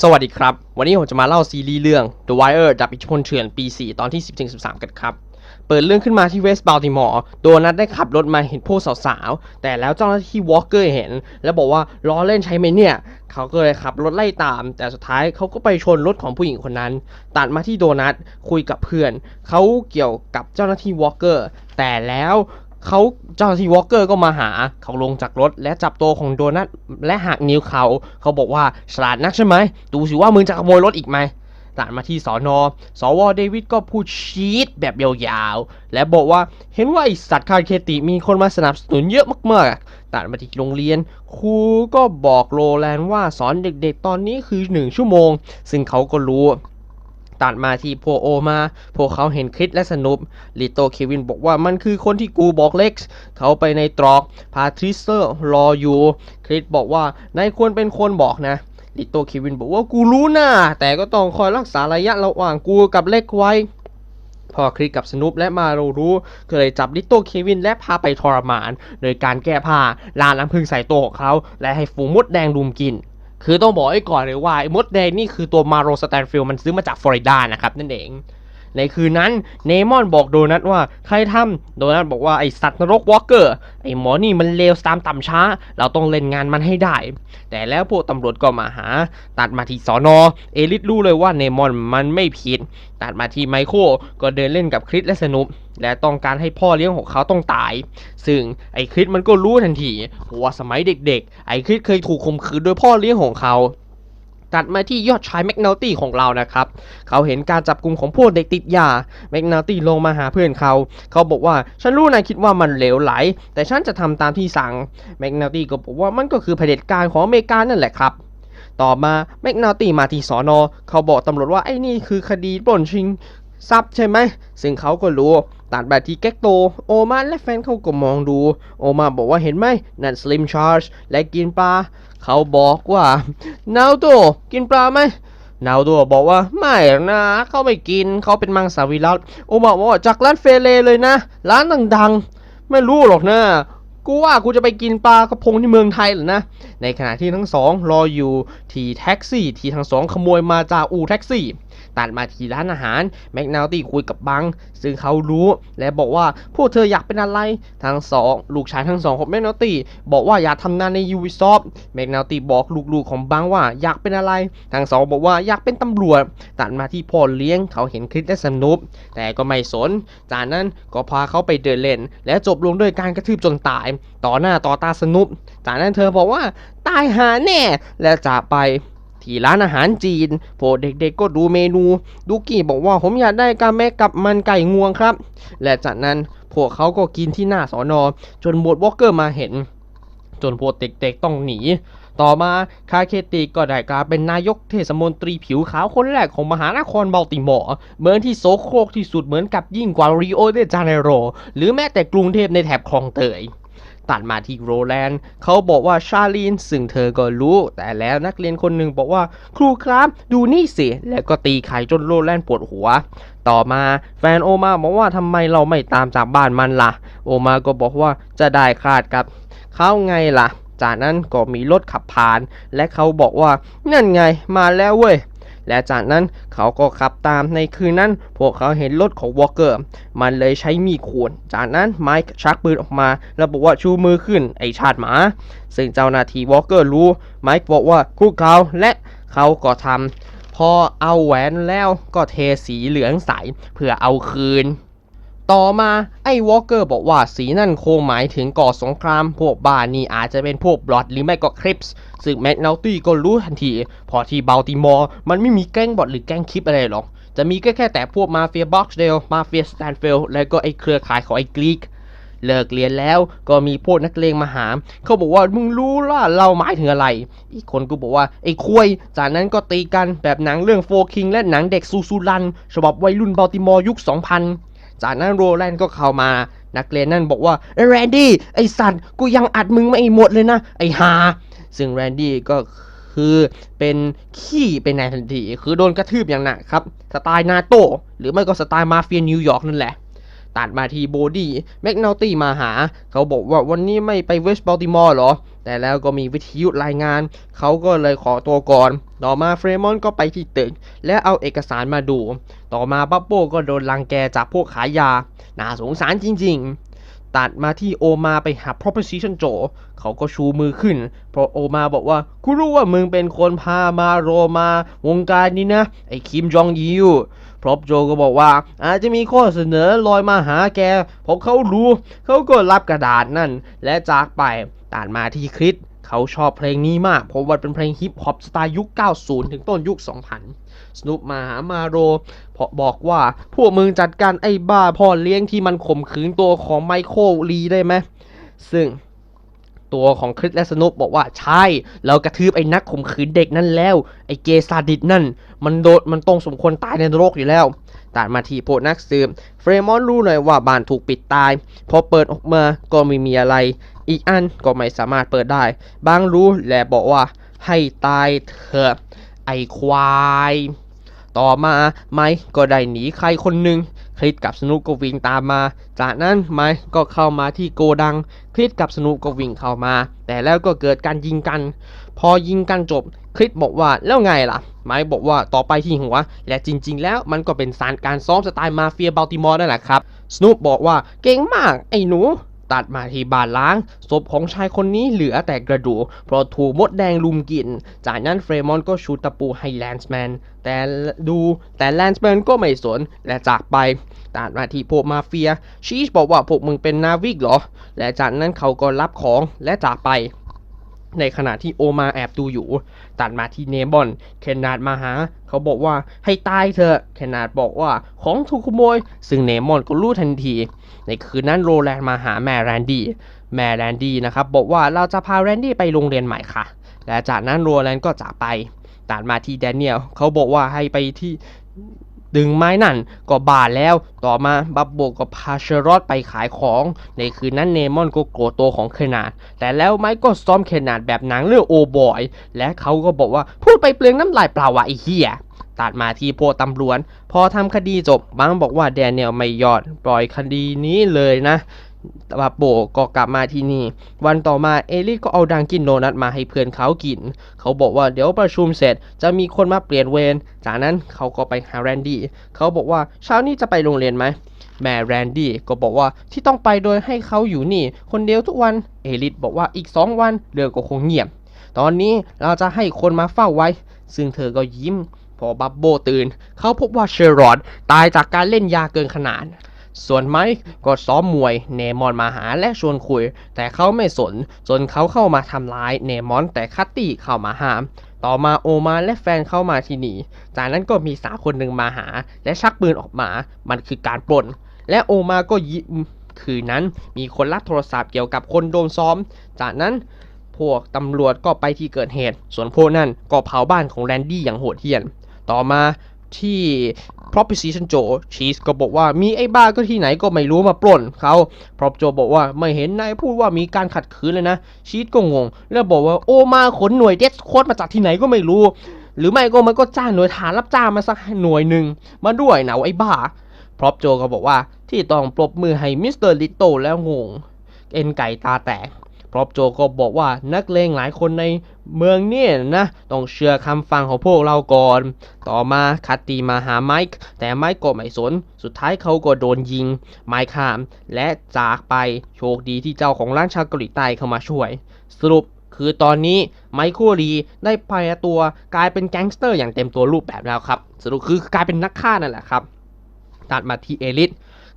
สวัสดีครับ วันนี้ผมจะมาเล่าซีรีส์เรื่อง The Wire ดับอิทธิพลเถื่อนปี 4 ตอนที่ 10-13 กันครับ เปิดเรื่องขึ้นมาที่เวสต์บัลติมอร์โดนัทได้ขับรถมาเห็นพวกสาวๆ แต่แล้วเจ้าหน้าที่วอลเกอร์เห็น แล้วบอกว่าล้อเล่นใช้ไหมเนี่ย เขาก็เลยขับรถไล่ตาม แต่สุดท้ายเขาก็ไปชนรถของผู้หญิงคนนั้น ตัดมาที่โดนัทคุยกับเพื่อน เขาเกี่ยวกับเจ้าหน้าที่วอลเกอร์แต่แล้ว เขาเจ้าที่วอลเกอร์ก็มาหาเขาลงจากรถและจับตัวของโดนัทและหักนิ้วเขาเขาบอกว่าฉลาดนักใช่ไหมดูสิว่ามึงจะขโมยรถอีกไหมตัดมาที่สอนอสวเดวิดก็พูดชีตแบบยาวๆ และบอกว่าเห็นว่าไอสัตว์คารเคติมีคนมาสนับสนุนเยอะมากๆ ตัดมาที่โรงเรียน ครูก็บอกโรแลนด์ว่าสอนเด็กๆตอนนี้คือ 1 ชั่วโมง ซึ่งเขาก็รู้ ตัดมาที่พวกโอมา พวกเขาเห็นคริสและสนุปลิโตเควินบอกว่ามันคือคนที่กูบอกเล็กซ์เขาไปในตรอก พาทริสเซอร์รออยู่ คริสบอกว่านายควรเป็นคนบอกนะลิโตเควินบอกว่ากูรู้นะแต่ก็ต้องคอยรักษาระยะระหว่างกูกับเล็กไว้พอคริสกับสนุปและมาโรรู้ก็เลยจับลิโตเควินและพาไปทรมาน โดยการแก้ผ้าลาน้ำพึ่งใส่ตัวของเขา และให้ฝูงมดแดงรุมกิน คือต้องบอกไว้ก่อนเลยว่าไอ้มดแดงนี่คือตัวมาโรสแตนฟิลด์มันซื้อมาจากฟลอริดานะครับนั่นเอง ในคืนนั้นเนมอนบอกโดนัทว่าใครทำโดนัทบอกว่าไอสัตว์นรกวอลเกอร์ไอหมอนี่มันเลวตามต่ำช้า เราต้องเล่นงานมันให้ได้ แต่แล้วพวกตำรวจก็มาหา ตัดมาที่สอนอเอลิสรู้เลยว่าเนมอนมันไม่ผิด ตัดมาที่ไมโครก็เดินเล่นกับคริสและสนุปและต้องการให้พ่อเลี้ยงของเขาต้องตาย ซึ่งไอคริสมันก็รู้ทันทีว่าสมัยเด็กๆ ไอคริสเคยถูกข่มขืนโดยพ่อเลี้ยงของเขา ตัดมาที่ยอดชายแมกนาลตี้ของเรานะครับ เขาเห็นการจับกลุ่มของพวกเด็กติดยาแมกนาลตี้ลงมาหาเพื่อนเขา เขาบอกว่าฉันรู้นายคิดว่ามันเหลวไหล แต่ฉันจะทำตามที่สั่งแมกนาลตี้ก็บอกว่ามันก็คือเผด็จการของอเมริกานั่นแหละครับต่อมาแมกนาลตี้มาที่สอนอเขาบอกตำรวจว่าไอ้นี่คือคดีปล้นชิงทรัพย์ใช่ไหมซึ่งเขาก็รู้ ตัดไปที่แก๊กโต โอมาและแฟนเขาก็มองดู โอมาบอกว่าเห็นไหม นั่นสลิมชาร์จและกินปลา เขาบอกว่านาโตกินปลาไหมนาโดบอกว่าไม่นะ เขาไม่กินเขาเป็นมังสวิรัตโอมาบอกว่าจากร้านเฟเลเลยนะ ร้านดังๆ ไม่รู้หรอกนะ กูว่ากูจะไปกินปลากระพงที่เมืองไทยเหรอนะ ในขณะที่ทั้งสองรออยู่ที่แท็กซี่ที่ทั้งสองขโมยมาจากอู่แท็กซี่ ตัดมาที่ร้านอาหารแมกนาตี้คุยกับบัง ซึ่งเขารู้และบอกว่าพวกเธออยากเป็นอะไรทั้งสองลูกชายทั้งสองของแมกนาตี้บอกว่าอยากทำงานในยูวิซอฟแมกนาตี้บอกลูกๆของบังว่าอยากเป็นอะไร ทั้งสองบอกว่าอยากเป็นตำรวจ ตัดมาที่พ่อเลี้ยงเขาเห็นคลิปและสนุปแต่ก็ไม่สน จากนั้นก็พาเขาไปเดินเล่น และจบลงด้วยการกระทืบจนตาย ต่อหน้าต่อตาสนุปจากนั้นเธอบอกว่าตายหาแน่และจากไป ที่ร้านอาหารจีนพวกเด็กๆก็ดูเมนูดูกี้บอกว่าผมอยากได้กาแมกับมันไก่งวงครับ และจากนั้นพวกเขาก็กินที่หน้าสอนอจนบวดวอลเกอร์มาเห็น จนพวกเด็กๆต้องหนี ต่อมาคาเคติก็ได้กลายเป็นนายกเทศมนตรีผิวขาวคนแรกของมหานครบัลติมอร์เมืองที่โซโครกที่สุดเหมือนกับยิ่งกว่าริโอเดจาเนโรหรือแม้แต่กรุงเทพในแถบคลองเตย ตัดมาที่โรแลนด์เขาบอกว่าชาลีนซึ่งเธอก็รู้ แต่แล้วนักเรียนคนหนึ่งบอกว่าครูครับดูนี่สิ แล้วก็ตีไข่จนโรแลนด์ปวดหัว ต่อมาแฟนโอมาบอกว่าทำไมเราไม่ตามจากบ้านมันล่ะ โอมาก็บอกว่าจะได้คาดกับเขาไงล่ะ จากนั้นก็มีรถขับผ่าน และเขาบอกว่านั่นไงมาแล้วเว้ย และจากนั้นเขาก็ขับตามในคืนนั้น พวกเขาเห็นรถของวอลเกอร์ มันเลยใช้มีดขวน จากนั้นไมค์ชักปืนออกมา แล้วบอกว่าชูมือขึ้นไอชาติหมา ซึ่งเจ้าหน้าที่วอลเกอร์รู้ ไมค์บอกว่าคุกเขาและเขาก็ทำพอเอาแหวนแล้วก็เทสีเหลืองใสเพื่อเอาคืน ต่อมาไอ้วอลเกอร์บอกว่าสีนั่นคงหมายถึงก่อสงคราม พวกบ้านนี่อาจจะเป็นพวกบลอดหรือไม่ก็คริปส์ซึ่งแม n นาตี้ก็รู้ทันที พอที่บัลติมอร์มันไม่มีแก๊งบอดหรือแก๊งคริปอะไรหรอก จะมีแค่แค่แต่พวกมาเฟียบ็อกซ์เดลมาเฟียสแตนเฟลและก็ไอ้เครือข่ายของไอ้กรีกเลิกเรียนแล้วก็มีพวกนักเลงมาหา เขาบอกว่ามึงรู้ล่ะเราหมายถึงอะไร อีกคนก็บอกว่าไอ้ควยจากนั้นก็ตีกันแบบหนังเรื่องโฟคิงและหนังเด็กซูซูรัน ฉบับวัยรุ่นบัลติมอร์ยุค 2000 จากนั้นโรแลนด์ก็เข้ามา นักเรียนนั่นบอกว่าเอ้แรนดี้ไอสัตว์กูยังอัดมึงไม่หมดเลยนะ ไอฮาซึ่งแรนดี้ก็คือเป็นขี้เป็นนายทันที คือโดนกระทืบอย่างหนักครับ สไตล์นาโตหรือไม่ก็สไตล์มาเฟียนิวยอร์กนั่นแหละ ตัดมาที่โบดี้แมกนาตี้มาหา เขาบอกว่าวันนี้ไม่ไปเวสต์บัลติมอร์หรอ แต่แล้วก็มีวิทยุรายงาน เขาก็เลยขอตัวก่อน ต่อมาเฟรมอนก็ไปที่ตึก และเอาเอกสารมาดู ต่อมาบับโบก็โดนลังแกจากพวกขายยา น่าสงสารจริง ๆ ตัดมาที่โอมาไปหา proposition โจ เขาก็ชูมือขึ้น เพราะโอมาบอกว่ากูรู้ว่ามึงเป็นคนพามาโรมาวงการนี้นะ ไอ้คิมจองยิวพรอบโจก็บอกว่า อาจจะมีข้อเสนอลอยมาหาแกเพราะเขารู้ เขาก็รับกระดาษนั่น และจากไปตัดมาที่คริสเขาชอบเพลงนี้มาก เพราะว่าเป็นเพลงฮิปฮอปสไตล์ยุค 90 ถึงต้นยุค 2000 สนุปมาหามาโรเพราะบอกว่าพวกมึงจัดการไอ้บ้าพ่อเลี้ยงที่มันข่มขืนตัวของไมเคิลลีได้ไหมซึ่งตัวของคริสและสนุปบอกว่าใช่ เรากระทืบไอ้นักข่มขืนเด็กนั่นแล้ว ไอ้เกซาดิสนั่น มันโดนมันต้องสมควรตายในนรกอยู่แล้วตัดมาที่โพนักสืบเฟรมอนรู้หน่อยว่าบ้านถูกปิดตาย พอเปิดออกมาก็ไม่มีอะไร อีกอันก็ไม่สามารถเปิดได้ บางรู้และบอกว่าให้ตายเถอะ ไอควาย ต่อมาไมค์ก็ได้หนีใครคนหนึ่งคลิดกับสนุกก็วิ่งตามมา จากนั้นไมค์ก็เข้ามาที่โกดัง คลิดกับสนุกก็วิ่งเข้ามา แต่แล้วก็เกิดการยิงกัน พอยิงกันจบ คลิดบอกว่าแล้วไงล่ะ ไมค์บอกว่าต่อไปที่หัว และจริง ๆ แล้วมันก็เป็นสารการซ้อมสไตล์มาเฟียบัลติมอร์นั่นแหละครับ สนุปบอกว่าเก่งมากไอ้หนู ตัดมาที่บ้านล้าง ศพของชายคนนี้เหลือแต่กระดูกเพราะถูกมดแดงลุมกิน จากนั้นเฟรมอนก็ชูตะปูให้แลนส์แมนแต่ดูแต่แลนส์แมนก็ไม่สนและจากไปตัดมาที่พวกมาเฟียชีชบอกว่าพวกมึงเป็นนาวิกเหรอ และจากนั้นเขาก็รับของและจากไป ในขณะที่โอมาแอบดูอยู่ ตัดมาที่เนบอน เคนนาดมาหา เขาบอกว่าให้ตายเถอะ เคนนาดบอกว่าของถูกขโมย ซึ่งเนมอนก็รู้ทันที ในคืนนั้นโรแลนด์มาหาแม่แรนดี้ แม่แรนดี้นะครับบอกว่าเราจะพาแรนดี้ไปโรงเรียนใหม่ค่ะ และจากนั้นโรแลนด์ก็จากไป ตัดมาที่แดเนียล เขาบอกว่าให้ไปที่ ดึงไม้นั่นก็บาดแล้ว ต่อมาบับโบก็พาเชอรอดไปขายของ ในคืนนั้นเนมอนก็โกรธตัวของเคนาดแต่แล้วไม้ก็ซ้อมเคนนาดแบบหนังเรื่องโอบอย และเขาก็บอกว่าพูดไปเปลืองน้ำลายเปล่าวะไอ้เหี้ยตัดมาที่พวกตำรวจพอทำคดีจบบางบอกว่าแดเนียลไม่ยอด ปล่อยคดีนี้เลยนะ บับโบก็กลับมาที่นี่ วันต่อมาเอลิสก็เอาดังกินโดนัทมาให้เพื่อนเขากิน เขาบอกว่าเดี๋ยวประชุมเสร็จจะมีคนมาเปลี่ยนเวร จากนั้นเขาก็ไปหาแรนดี้ เขาบอกว่าเช้านี้จะไปโรงเรียนไหม แม่แรนดี้ก็บอกว่าที่ต้องไปโดยให้เขาอยู่นี่ คนเดียวทุกวัน เอลิสบอกว่าอีกสองวันเรื่องก็คงเงียบ ตอนนี้เราจะให้คนมาเฝ้าไว้ ซึ่งเธอก็ยิ้ม พอบับโบตื่น เขาพบว่าเชอรอดตายจากการเล่นยาเกินขนาด ส่วนไมค์ก็ซ้อมมวยเนมอนมาหาและชวนคุย แต่เขาไม่สน จนเขาเข้ามาทำร้ายเนมอนแต่คัตตี้เข้ามาห้าม ต่อมาโอมาและแฟนเข้ามาที่นี่ จากนั้นก็มีสาวคนหนึ่งมาหา และชักปืนออกมา มันคือการปล้น และโอมาก็ยิ้มคืนนั้นมีคนรับโทรศัพท์เกี่ยวกับคนโดนซ้อม จากนั้นพวกตำรวจก็ไปที่เกิดเหตุ ส่วนพวกนั้นก็เผาบ้านของแรนดี้อย่างโหดเหี้ยม ต่อมา ที่ proposition โจชีสก็บอกว่ามีไอ้บ้าก็ที่ไหนก็ไม่รู้มาปล้นเขาพรอปโจบอกว่าไม่เห็นนายพูดว่ามีการขัดขืนเลยนะ ชีสก็งง แล้วบอกว่าโอมาขนหน่วยเดสโคดมาจากที่ไหนก็ไม่รู้ หรือไม่ก็มันก็จ้างหน่วยฐานรับจ้างมาสักหน่วยหนึ่งมาด้วยนะไอ้บ้าพรอปโจก็บอกว่าที่ต้องปรบมือให้มิสเตอร์ลิตโตแล้วงง เอ็นไก่ตาแตก พรอปโจก็บอกว่านักเลงหลายคนในเมืองเนี่ยนะต้องเชื่อคำฟังของพวกเราก่อน ต่อมาคัตตีมาหาไมค์แต่ไมค์ก็ไม่สน สุดท้ายเขาก็โดนยิง ไมค์ข้ามและจากไปโชคดีที่เจ้าของร้านชาเกาหลีใต้เข้ามาช่วย สรุปคือตอนนี้ไมค์คูรีได้แปลตัวกลายเป็นแก๊งสเตอร์อย่างเต็มตัวรูปแบบแล้วครับ สรุปคือกลายเป็นนักฆ่านั่นแหละครับ ตัดมาที่เอลิส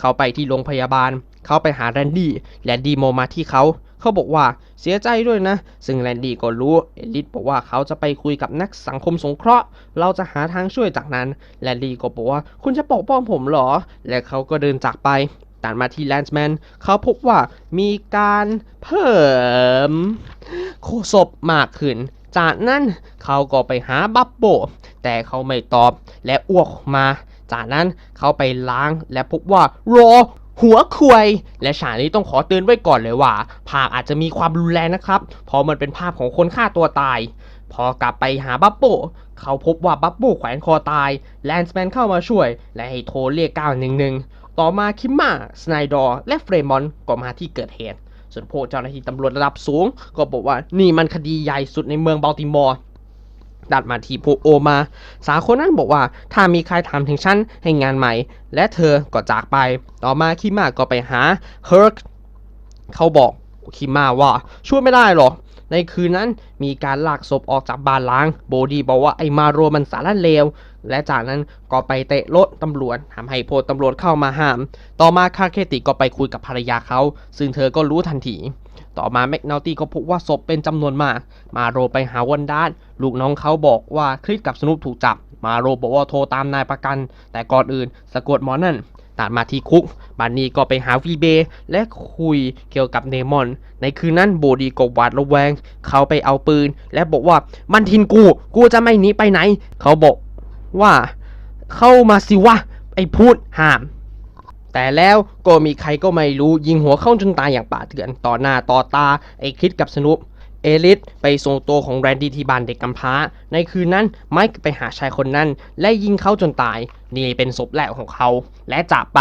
เขาไปที่โรงพยาบาล เขาไปหาแรนดี้ แรนดี้โมมาที่เขา เขาบอกว่าเสียใจด้วยนะ ซึ่งแรนดี้ก็รู้ เอลิสบอกว่าเขาจะไปคุยกับนักสังคมสงเคราะห์ เราจะหาทางช่วยจากนั้น แรนดี้ก็บอกว่าคุณจะปกป้องผมเหรอ และเขาก็เดินจากไปตัดมาที่แลนส์แมนเขาพบว่ามีการเพิ่มโคศพมากขึ้น จากนั้นเขาก็ไปหาบับโบ แต่เขาไม่ตอบและอ้วกออกมา จากนั้นเขาไปล้างและพบว่ารอ หัวควย และฉากนี้ต้องขอเตือนไว้ก่อนเลยว่า ภาพอาจจะมีความรุนแรงนะครับ เพราะมันเป็นภาพของคนฆ่าตัวตาย พอกลับไปหาบับโบเขาพบว่าบับโบแขวนคอตาย แลนส์แมนเข้ามาช่วย และให้โทรเรียก 911 ต่อมาคิมมาสไนดอร์และเฟรมอนก็มาที่เกิดเหตุส่วนพวกเจ้าหน้าที่ตำรวจระดับสูง ก็บอกว่านี่มันคดีใหญ่สุดในเมืองบัลติมอร์ ดัดมาที่พวกโอมา สาวคนนั้นบอกว่าถ้ามีใครถามถึงฉันให้งานใหม่ และเธอก็จากไป ต่อมาคิมาก็ไปหาเฮิร์กเขาบอกคิมาว่าช่วยไม่ได้หรอกในคืนนั้นมีการลากศพออกจากบ้านล้าง โบดีบอกว่าไอ้มาโรมันสารเลว และจากนั้นก็ไปเตะรถตำรวจทำให้พลตำรวจเข้ามาห้าม ต่อมาคาเคติก็ไปคุยกับภรรยาเขา ซึ่งเธอก็รู้ทันที ต่อมาแมกนาตี้ก็พบว่าศพเป็นจำนวนมาก มาโรไปหาวันดาน ลูกน้องเขาบอกว่าคริสกับสนุปถูกจับ มาโรบอกว่าโทรตามนายประกัน แต่ก่อนอื่นสะกดหมอนั่นตัดมาที่คุกบานนี้ก็ไปหาวีเบและคุยเกี่ยวกับเนมอน ในคืนนั้นโบดีก็หวาดระแวง เขาไปเอาปืน และบอกว่ามันทินกู กูจะไม่หนีไปไหน เขาบอกว่าเข้ามาสิวะไอ้พูดห้าม แต่แล้วก็มีใครก็ไม่รู้ยิงหัวเข้าจนตายอย่างป่าเถื่อนต่อหน้าต่อตาไอคิดกับสนุปเอลิสไปส่งตัวของแรนดี้ที่บ้านเด็กกำพร้า ในคืนนั้นไมค์ไปหาชายคนนั้น และยิงเขาจนตาย นี่เป็นศพแรกของเขา และจากไป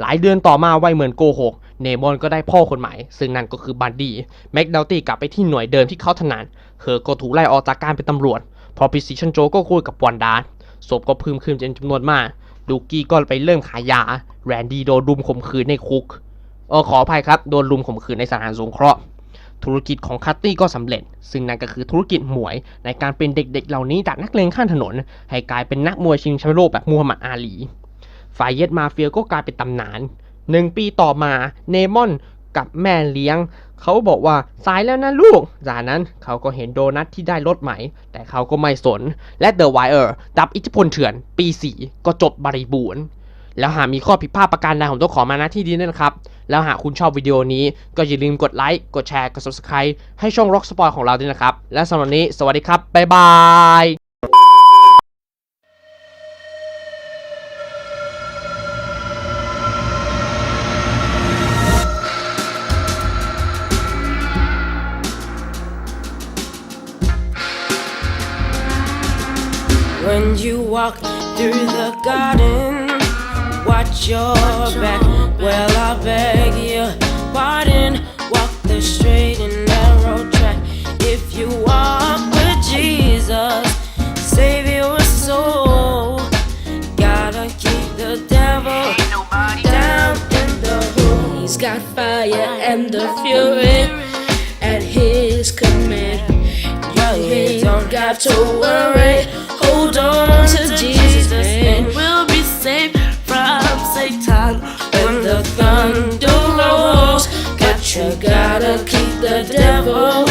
หลายเดือนต่อมาไวเหมือนโกหก เนมอนก็ได้พ่อคนใหม่ ซึ่งนั่นก็คือบันดี้แม็กดาวตี้กลับไปที่หน่วยเดิมที่เขาถนัดเธอก็ถูกไล่ออกจากการเป็นตำรวจ พอพิซิชันโจก็คุยกับวันดาศพก็พิ่มขึ้นเป็นจำนวนมาก ดูกี้ก็ไปเริ่มขายยา แรนดี้โดนรุมข่มขืนในคุกเออขออภัยครับโดนรุมข่มขืนในสถานสงเคราะห์ธุรกิจของคัตตี้ก็สำเร็จ ซึ่งนั่นก็คือธุรกิจหมวย ในการเป็นเด็กๆ เหล่านี้จากนักเลงข้างถนน ให้กลายเป็นนักมวยชิงแชมป์โลกแบบมูฮัมหมัดอาลี ฝ่ายเยดมาเฟียก็กลายเป็นตำนานหนึ่งปีต่อมา เนมอน กับแม่เลี้ยง เขาบอกว่าสายแล้วนะลูก จากนั้นเขาก็เห็นโดนัทที่ได้รถใหม่ แต่เขาก็ไม่สน และเดอะไวเออร์ดับอิทธิพลเถื่อน ปี4ก็จบบริบูรณ์ แล้วหากมีข้อผิดพลาดประการใดผมต้องขอมาณที่นี้ด้วยนะครับ แล้วหากคุณชอบวิดีโอนี้ก็อย่าลืมกดไลค์ กดแชร์ กด subscribe ให้ช่อง Rock Sport ของเราด้วยนะครับ และสำหรับวันนี้สวัสดีครับ บ๊ายบาย you walk through the garden, watch your back. Well, I beg your pardon. Walk the straight and narrow track. If you walk with Jesus, save your soul. Gotta keep the devil down in the hole. He's got fire and the fury have to worry. Hold on to Jesus, and we'll be safe from Satan. When the thunder rolls, but you gotta keep the devil.